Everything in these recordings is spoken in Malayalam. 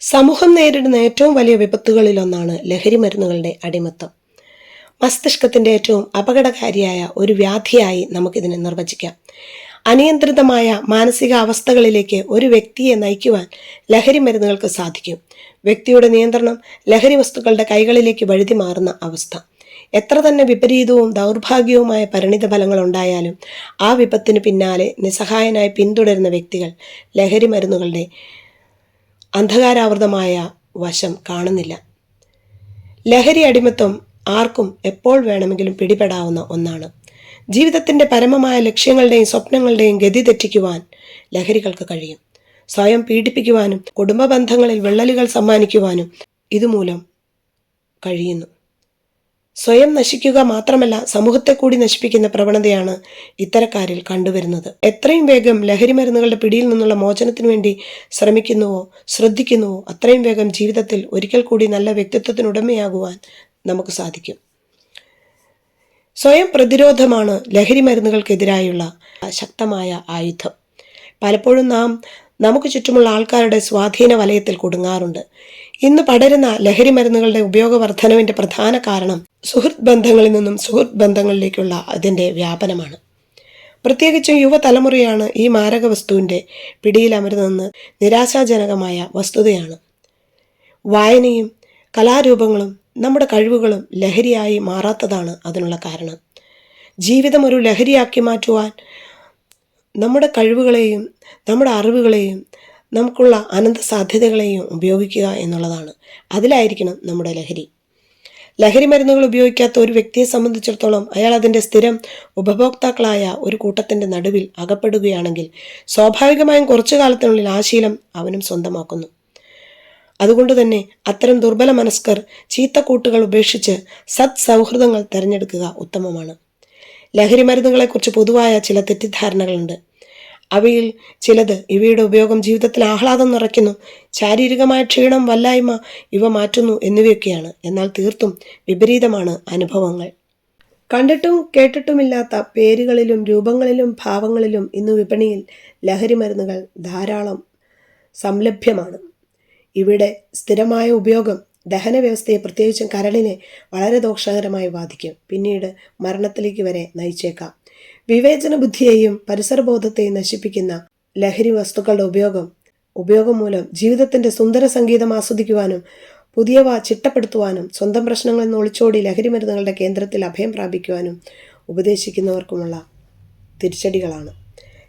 സമൂഹം നേരിടുന്ന ഏറ്റവും വലിയ വിപത്തുകളിലൊന്നാണ് ലഹരി മരുന്നുകളുടെ അടിമത്തം. മസ്തിഷ്കത്തിന്റെ ഏറ്റവും അപകടകാരിയായ ഒരു വ്യാധിയായി നമുക്കിതിനെ നിർവചിക്കാം. അനിയന്ത്രിതമായ മാനസികാവസ്ഥകളിലേക്ക് ഒരു വ്യക്തിയെ നയിക്കുവാൻ ലഹരി മരുന്നുകൾക്ക് സാധിക്കും. വ്യക്തിയുടെ നിയന്ത്രണം ലഹരി വസ്തുക്കളുടെ കൈകളിലേക്ക് വഴുതി മാറുന്ന അവസ്ഥ. എത്ര തന്നെ വിപരീതവും ദൗർഭാഗ്യവുമായ പരിണിത ഫലങ്ങൾ ഉണ്ടായാലും ആ വിപത്തിന് പിന്നാലെ നിസ്സഹായനായി പിന്തുടരുന്ന വ്യക്തികൾ ലഹരി മരുന്നുകളുടെ അന്ധകാരാവൃതമായ വശം കാണുന്നില്ല. ലഹരി അടിമത്വം ആർക്കും എപ്പോൾ വേണമെങ്കിലും പിടിപെടാവുന്ന ഒന്നാണ്. ജീവിതത്തിന്റെ പരമമായ ലക്ഷ്യങ്ങളുടെയും സ്വപ്നങ്ങളുടെയും ഗതി തെറ്റിക്കുവാൻ ലഹരികൾക്ക് കഴിയും. സ്വയം പീഡിപ്പിക്കുവാനും കുടുംബ ബന്ധങ്ങളിൽ വിള്ളലുകൾ സമ്മാനിക്കുവാനും ഇതുമൂലം കഴിയുന്നു. സ്വയം നശിക്കുക മാത്രമല്ല സമൂഹത്തെ കൂടി നശിപ്പിക്കുന്ന പ്രവണതയാണ് ഇത്തരക്കാരിൽ കണ്ടുവരുന്നത്. എത്രയും വേഗം ലഹരി മരുന്നുകളുടെ പിടിയിൽ നിന്നുള്ള മോചനത്തിനു വേണ്ടി ശ്രമിക്കുന്നുവോ ശ്രദ്ധിക്കുന്നുവോ അത്രയും വേഗം ജീവിതത്തിൽ ഒരിക്കൽ കൂടി നല്ല വ്യക്തിത്വത്തിനുടമയാകുവാൻ നമുക്ക് സാധിക്കും. സ്വയം പ്രതിരോധമാണ് ലഹരി മരുന്നുകൾക്കെതിരായുള്ള ശക്തമായ ആയുധം. പലപ്പോഴും നാം നമുക്ക് ചുറ്റുമുള്ള ആൾക്കാരുടെ സ്വാധീന വലയത്തിൽ കുടുങ്ങാറുണ്ട്. ഇന്ന് പടരുന്ന ലഹരി മരുന്നുകളുടെ ഉപയോഗ പ്രധാന കാരണം സുഹൃത്ത് ബന്ധങ്ങളിൽ നിന്നും സുഹൃത്ത് ബന്ധങ്ങളിലേക്കുള്ള അതിന്റെ വ്യാപനമാണ്. പ്രത്യേകിച്ചും യുവതലമുറയാണ് ഈ മാരക വസ്തുവിന്റെ പിടിയിലമരുന്നെന്ന് നിരാശാജനകമായ വസ്തുതയാണ്. വായനയും കലാരൂപങ്ങളും നമ്മുടെ കഴിവുകളും ലഹരിയായി മാറാത്തതാണ് അതിനുള്ള കാരണം. ജീവിതം ഒരു ലഹരിയാക്കി മാറ്റുവാൻ നമ്മുടെ കഴിവുകളെയും നമ്മുടെ അറിവുകളെയും നമുക്കുള്ള അനന്ത സാധ്യതകളെയും ഉപയോഗിക്കുക എന്നുള്ളതാണ്. അതിലായിരിക്കണം നമ്മുടെ ലഹരി. ലഹരി മരുന്നുകൾ ഉപയോഗിക്കാത്ത ഒരു വ്യക്തിയെ സംബന്ധിച്ചിടത്തോളം അയാൾ അതിന്റെ സ്ഥിരം ഉപഭോക്താക്കളായ ഒരു കൂട്ടത്തിന്റെ നടുവിൽ അകപ്പെടുകയാണെങ്കിൽ സ്വാഭാവികമായും കുറച്ചു കാലത്തിനുള്ളിൽ ആ ശീലം അവനും സ്വന്തമാക്കുന്നു. അതുകൊണ്ട് തന്നെ അത്തരം ദുർബല മനസ്കർ ചീത്തക്കൂട്ടുകൾ ഉപേക്ഷിച്ച് സത് സൗഹൃദങ്ങൾ തിരഞ്ഞെടുക്കുക ഉത്തമമാണ്. ലഹരി മരുന്നുകളെക്കുറിച്ച് പൊതുവായ ചില തെറ്റിദ്ധാരണകളുണ്ട്. അവയിൽ ചിലത് ഇവയുടെ ഉപയോഗം ജീവിതത്തിൽ ആഹ്ലാദം നിറയ്ക്കുന്നു. ശാരീരികമായ ക്ഷീണം വല്ലായ്മ ഇവ മാറ്റുന്നു എന്നിവയൊക്കെയാണ്. എന്നാൽ തീർത്തും വിപരീതമാണ് അനുഭവങ്ങൾ. കണ്ടിട്ടും കേട്ടിട്ടുമില്ലാത്ത പേരുകളിലും രൂപങ്ങളിലും ഭാവങ്ങളിലും ഇന്ന് വിപണിയിൽ ലഹരി മരുന്നുകൾ ധാരാളം സംലഭ്യമാണ്. ഇവിടെ സ്ഥിരമായ ഉപയോഗം ദഹന വ്യവസ്ഥയെ പ്രത്യേകിച്ചും കരളിനെ വളരെ ദോഷകരമായി ബാധിക്കും. പിന്നീട് മരണത്തിലേക്ക് വരെ നയിച്ചേക്കാം. വിവേചന ബുദ്ധിയെയും പരിസരബോധത്തെയും നശിപ്പിക്കുന്ന ലഹരി വസ്തുക്കളുടെ ഉപയോഗം ഉപയോഗം മൂലം ജീവിതത്തിന്റെ സുന്ദര സംഗീതം ആസ്വദിക്കുവാനും പുതിയവ ചിട്ടപ്പെടുത്തുവാനും സ്വന്തം പ്രശ്നങ്ങളിൽ നിന്ന് ഒളിച്ചോടി ലഹരി മരുന്നുകളുടെ കേന്ദ്രത്തിൽ അഭയം പ്രാപിക്കുവാനും ഉപദേശിക്കുന്നവർക്കുമുള്ള തിരിച്ചടികളാണ്.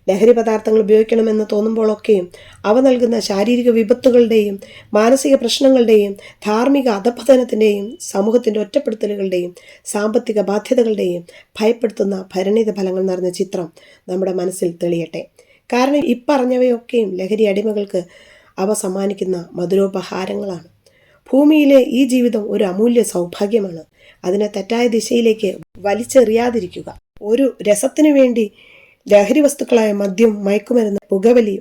ലഹരി പദാർത്ഥങ്ങൾ ഉപയോഗിക്കണമെന്ന് തോന്നുമ്പോഴൊക്കെയും അവ നൽകുന്ന ശാരീരിക വിപത്തുകളുടെയും മാനസിക പ്രശ്നങ്ങളുടെയും ധാർമ്മിക അധപതനത്തിന്റെയും സമൂഹത്തിന്റെ ഒറ്റപ്പെടുത്തലുകളുടെയും സാമ്പത്തിക ബാധ്യതകളുടെയും ഭയപ്പെടുത്തുന്ന ഭരണിത ഫലങ്ങൾ നിറഞ്ഞ ചിത്രം നമ്മുടെ മനസ്സിൽ തെളിയട്ടെ. കാരണം ഇപ്പറഞ്ഞവയൊക്കെയും ലഹരി അടിമകൾക്ക് അവ സമ്മാനിക്കുന്ന മധുരോപഹാരങ്ങളാണ്. ഭൂമിയിലെ ഈ ജീവിതം ഒരു അമൂല്യ സൗഭാഗ്യമാണ്. അതിനെ തെറ്റായ ദിശയിലേക്ക് വലിച്ചെറിയാതിരിക്കുക. ഒരു രസത്തിനു വേണ്ടി ലഹരി വസ്തുക്കളായ മദ്യം മയക്കുമരുന്ന് പുകവലി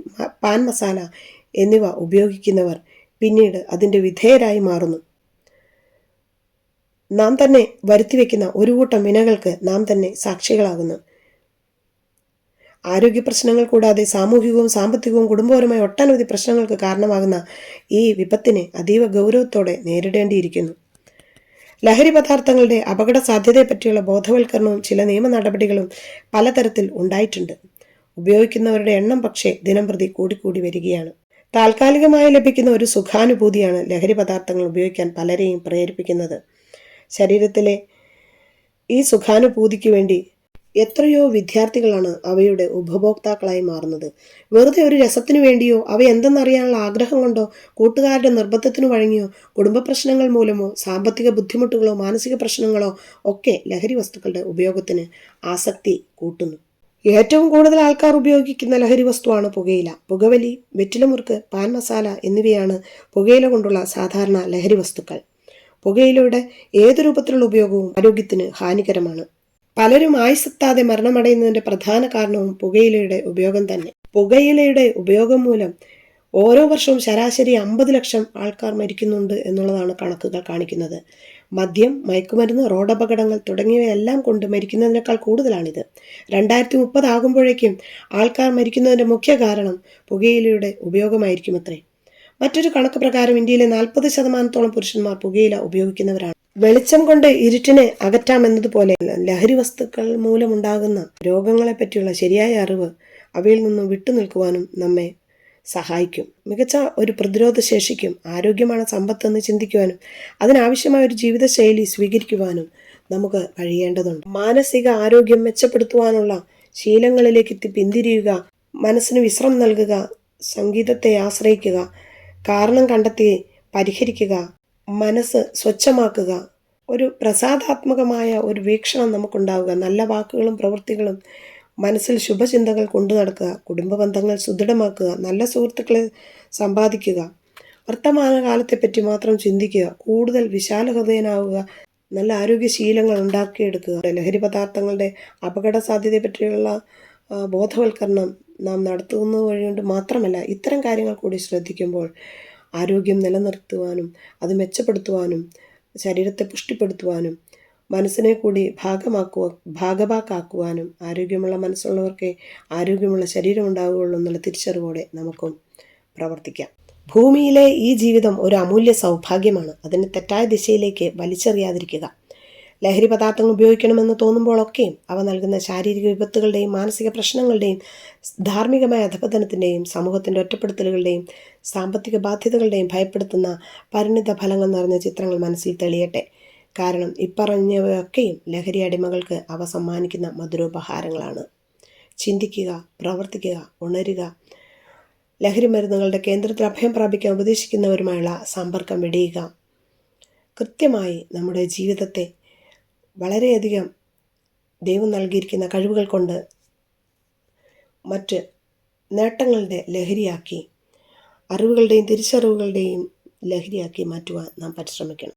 പാൻ മസാല എന്നിവ ഉപയോഗിക്കുന്നവർ പിന്നീട് അതിന്റെ വിധേയരായി മാറുന്നു. നാം തന്നെ വരുത്തിവെക്കുന്ന ഒരു കൂട്ടം വിനകൾക്ക് നാം തന്നെ സാക്ഷികളാകുന്നു. ആരോഗ്യ പ്രശ്നങ്ങൾ കൂടാതെ സാമൂഹികവും സാമ്പത്തികവും കുടുംബപരമായ ഒട്ടനവധി പ്രശ്നങ്ങൾക്ക് കാരണമാകുന്ന ഈ വിപത്തിനെ അതീവ ഗൗരവത്തോടെ നേരിടേണ്ടിയിരിക്കുന്നു. ലഹരി പദാർത്ഥങ്ങളുടെ അപകട സാധ്യതയെപ്പറ്റിയുള്ള ബോധവൽക്കരണവും ചില നിയമ നടപടികളും പലതരത്തിൽ ഉണ്ടായിട്ടുണ്ട്. ഉപയോഗിക്കുന്നവരുടെ എണ്ണം പക്ഷേ ദിനംപ്രതി കൂടിക്കൂടി വരികയാണ്. താൽക്കാലികമായി ലഭിക്കുന്ന ഒരു സുഖാനുഭൂതിയാണ് ലഹരി പദാർത്ഥങ്ങൾ ഉപയോഗിക്കാൻ പലരെയും പ്രേരിപ്പിക്കുന്നത്. ശരീരത്തിലെ ഈ സുഖാനുഭൂതിക്ക് വേണ്ടി എത്രയോ വിദ്യാർത്ഥികളാണ് അവയുടെ ഉപഭോക്താക്കളായി മാറുന്നത്. വെറുതെ ഒരു രസത്തിനു വേണ്ടിയോ അവ എന്തെന്നറിയാനുള്ള ആഗ്രഹം കൊണ്ടോ കൂട്ടുകാരുടെ നിർബന്ധത്തിനു വഴങ്ങിയോ കുടുംബ പ്രശ്നങ്ങൾ മൂലമോ സാമ്പത്തിക ബുദ്ധിമുട്ടുകളോ മാനസിക പ്രശ്നങ്ങളോ ഒക്കെ ലഹരി വസ്തുക്കളുടെ ഉപയോഗത്തിന് ആസക്തി കൂട്ടുന്നു. ഏറ്റവും കൂടുതൽ ആൾക്കാർ ഉപയോഗിക്കുന്ന ലഹരി വസ്തുവാണ് പുകയില. പുകവലി വെറ്റിലമുറുക്ക് പാൻ മസാല എന്നിവയാണ് പുകയില കൊണ്ടുള്ള സാധാരണ ലഹരി വസ്തുക്കൾ. പുകയിലയുടെ ഏതു രൂപത്തിലുള്ള ഉപയോഗവും ആരോഗ്യത്തിന് ഹാനികരമാണ്. പലരും ആയുസെത്താതെ മരണമടയുന്നതിന്റെ പ്രധാന കാരണവും പുകയിലയുടെ ഉപയോഗം തന്നെ. പുകയിലയുടെ ഉപയോഗം മൂലം ഓരോ വർഷവും ശരാശരി അമ്പത് ലക്ഷം ആൾക്കാർ മരിക്കുന്നുണ്ട് എന്നുള്ളതാണ് കണക്കുകൾ കാണിക്കുന്നത്. മദ്യം മയക്കുമരുന്ന് റോഡപകടങ്ങൾ തുടങ്ങിയവയെല്ലാം കൊണ്ട് മരിക്കുന്നതിനേക്കാൾ കൂടുതലാണിത്. രണ്ടായിരത്തി മുപ്പതാകുമ്പോഴേക്കും ആൾക്കാർ മരിക്കുന്നതിന്റെ മുഖ്യ കാരണം പുകയിലയുടെ ഉപയോഗമായിരിക്കും അത്രേ മറ്റൊരു കണക്ക് പ്രകാരം ഇന്ത്യയിലെ നാൽപ്പത് ശതമാനത്തോളം പുരുഷന്മാർ പുകയില ഉപയോഗിക്കുന്നവരാണ്. വെളിച്ചം കൊണ്ട് ഇരുട്ടിനെ അകറ്റാമെന്നതുപോലെ ലഹരി വസ്തുക്കൾ മൂലമുണ്ടാകുന്ന രോഗങ്ങളെ പറ്റിയുള്ള ശരിയായ അറിവ് അവയിൽ നിന്നും വിട്ടുനിൽക്കുവാനും നമ്മെ സഹായിക്കും. മികച്ച ഒരു പ്രതിരോധ ശേഷിക്കും ആരോഗ്യമാണ് സമ്പത്തെന്ന് ചിന്തിക്കുവാനും അതിനാവശ്യമായ ഒരു ജീവിതശൈലി സ്വീകരിക്കുവാനും നമുക്ക് കഴിയേണ്ടതുണ്ട്. മാനസിക ആരോഗ്യം മെച്ചപ്പെടുത്തുവാനുള്ള ശീലങ്ങളിലേക്ക് പിന്തിരിയുക മനസ്സിന് വിശ്രം നൽകുക സംഗീതത്തെ ആശ്രയിക്കുക കാരണം കണ്ടെത്തി പരിഹരിക്കുക മനസ്സ് സ്വച്ഛമാക്കുക. ഒരു പ്രസാദാത്മകമായ ഒരു വീക്ഷണം നമുക്കുണ്ടാവുക. നല്ല വാക്കുകളും പ്രവൃത്തികളും മനസ്സിൽ ശുഭചിന്തകൾ കൊണ്ടു നടക്കുക. കുടുംബ ബന്ധങ്ങൾ സുദൃഢമാക്കുക. നല്ല സുഹൃത്തുക്കളെ സമ്പാദിക്കുക. വർത്തമാനകാലത്തെപ്പറ്റി മാത്രം ചിന്തിക്കുക. കൂടുതൽ വിശാല ഹൃദയനാവുക നല്ല ആരോഗ്യശീലങ്ങൾ ഉണ്ടാക്കിയെടുക്കുക. ലഹരി പദാർത്ഥങ്ങളുടെ അപകട സാധ്യതയെപ്പറ്റിയുള്ള പറ്റിയുള്ള ബോധവൽക്കരണം നാം നടത്തുന്നത് വഴി കൊണ്ട് മാത്രമല്ല ഇത്തരം കാര്യങ്ങൾ കൂടി ശ്രദ്ധിക്കുമ്പോൾ ആരോഗ്യം നിലനിർത്തുവാനും അത് മെച്ചപ്പെടുത്തുവാനും ശരീരത്തെ പുഷ്ടിപ്പെടുത്തുവാനും മനസ്സിനെ കൂടി ഭാഗമാക്കുക ഭാഗഭാക്കാക്കുവാനും ആരോഗ്യമുള്ള മനസ്സുള്ളവർക്കേ ആരോഗ്യമുള്ള ശരീരം ഉണ്ടാവുകയുള്ളൂ എന്നുള്ള തിരിച്ചറിവോടെ നമുക്കും പ്രവർത്തിക്കാം. ഭൂമിയിലെ ഈ ജീവിതം ഒരു അമൂല്യ സൗഭാഗ്യമാണ്. അതിനെ തെറ്റായ ദിശയിലേക്ക് വലിച്ചെറിയാതിരിക്കുക. ലഹരി പദാർത്ഥങ്ങൾ ഉപയോഗിക്കണമെന്ന് തോന്നുമ്പോഴൊക്കെയും അവ നൽകുന്ന ശാരീരിക വിപത്തുകളുടെയും മാനസിക പ്രശ്നങ്ങളുടെയും ധാർമ്മികമായ അധപതനത്തിന്റെയും സമൂഹത്തിന്റെ ഒറ്റപ്പെടുത്തലുകളുടെയും സാമ്പത്തിക ബാധ്യതകളുടെയും ഭയപ്പെടുത്തുന്ന പരിണിത ഫലങ്ങൾ നിറഞ്ഞ ചിത്രങ്ങൾ മനസ്സിൽ തെളിയട്ടെ. കാരണം ഇപ്പറഞ്ഞവയൊക്കെയും ലഹരി അടിമകൾക്ക് അവ സമ്മാനിക്കുന്ന മധുരോപഹാരങ്ങളാണ്. ചിന്തിക്കുക പ്രവർത്തിക്കുക ഉണരുക. ലഹരി മരുന്നുകളുടെ കേന്ദ്രത്തിൽ അഭയം പ്രാപിക്കാൻ ഉപദേശിക്കുന്നവരുമായുള്ള സമ്പർക്കം വെടിയുക. കൃത്യമായി നമ്മുടെ ജീവിതത്തെ വളരെയധികം ദൈവം നൽകിയിരിക്കുന്ന കഴിവുകൾ കൊണ്ട് മറ്റ് നേട്ടങ്ങളുടെ ലഹരിയാക്കി അറിവുകളുടെയും തിരിച്ചറിവുകളുടെയും ലഹരിയാക്കി മാറ്റുവാൻ നാം പരിശ്രമിക്കണം.